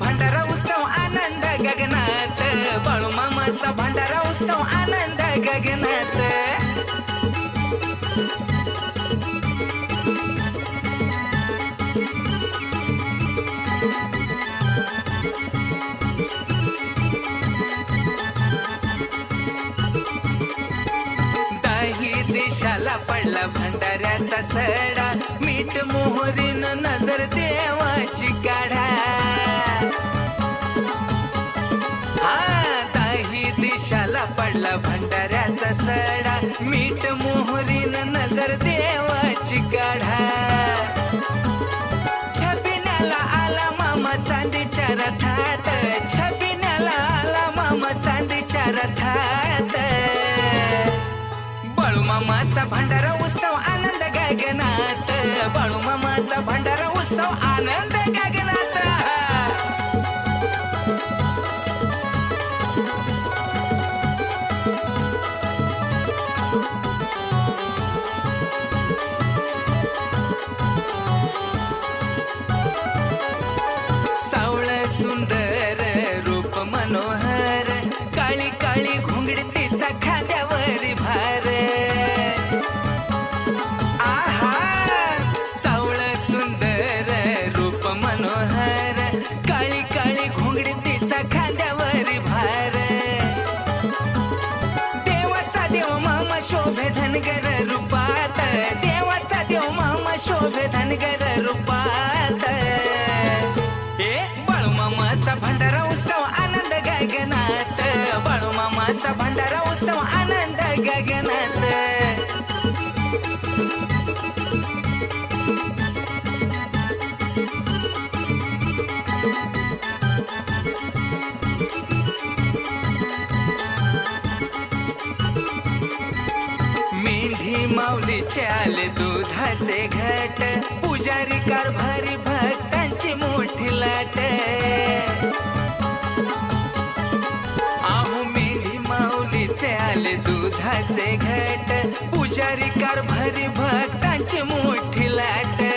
भंडारा उत्सव आनंद गगनात. बाळूमामाचा भंडारा उत्सव आनंद गगनात. दिशाला पडला भंडाऱ्याचा सडा. मीठ मोहरीन नजर देवाची काढा. हा दाही दिशाला पडला भंडाऱ्याचा सडा. मीठ मोहरीन नजर देवाची काढा. छपिनाला आला मामा चांदीच्या रथात. बाळूमामाचा भंडारा उत्सव आनंद गगनात. बाळूमामाचा भंडारा उत्सव आनंद गगनात. सावळ सुंदर रूप मनोहर काळी काळी घोंगडी तिचा खांद्यावरी मनोहर काळी काळी घोंगडी तिचा खांद्यावरी भार. देवाचा देव मामा शोभे धनगर रूपात. देवाचा देव मामा शोभे धनगर रूपात. हे बाळूमामाचा भंडारा उत्सव आनंद गगनात. बाळूमामाचा भंडारा उत्सव मेंढी माऊली आले दुधाचे घट पुजारी कारभारी भक्तांची मोठी लाट. आहो मेंढी माऊलीचे आले दुधाचे घट पुजारी कारभारी भक्तांची मोठी लाट.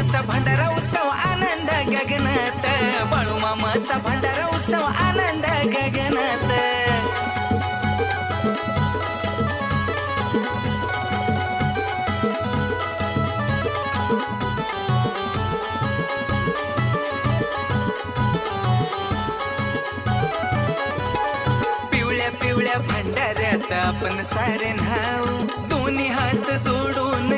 मामाचा भंडारा उत्सव आनंद गगनात. बाळूमामाचा भंडारा उत्सव आनंद गगनत. पिवळ्या पिवळ्या भंडाऱ्यात आपण सारे नाव दोन्ही हात जोडून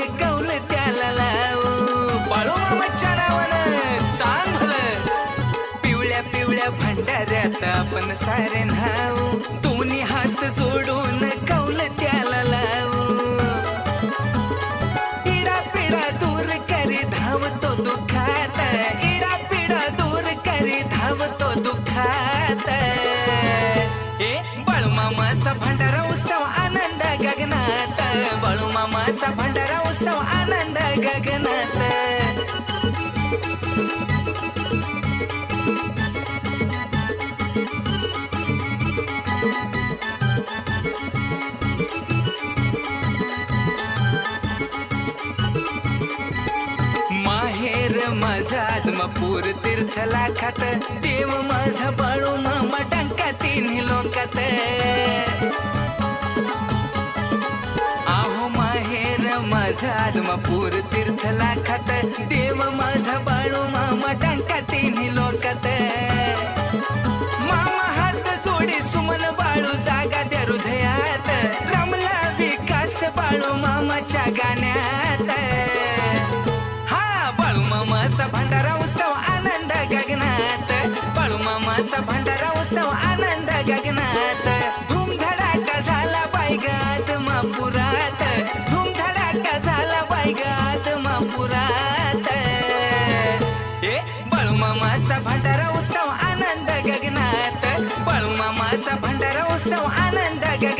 सारे नाव दोन्ही हात जोडून कौल त्याला लावू. पिडा पिडा दूर करी धावतो दुखात. इडा पिडा दूर करी धावतो दुखात. ए बाळूमामाचा भंडारा उत्सव आनंद गगनात. बाळूमामाचा भंडारा उत्सव आनंद गगनात. पद्मपूर तीर्थला खात देव माझा बाळू मामा टंका तिन्ही लोकात. आहो माहेर माझा आत्मपूर तीर्थला खात देव माझा बाळू मामा टंका तिन्ही लोकात. मामा हात जोडी सुमन बाळू जागा त्या हृदयात. रमला विकास बाळू मामाच्या गाण्यात. बाळू मामाचा भंडारा उत्सव आनंद गगनात. धूमधडाका झाला बायगात मापुरात. धूमधडाका झाला बायगात मापुरात. ए बाळू मामाचा भंडारा उत्सव आनंद गगनात. बाळूमामाचा भंडारा उत्सव आनंद गगनात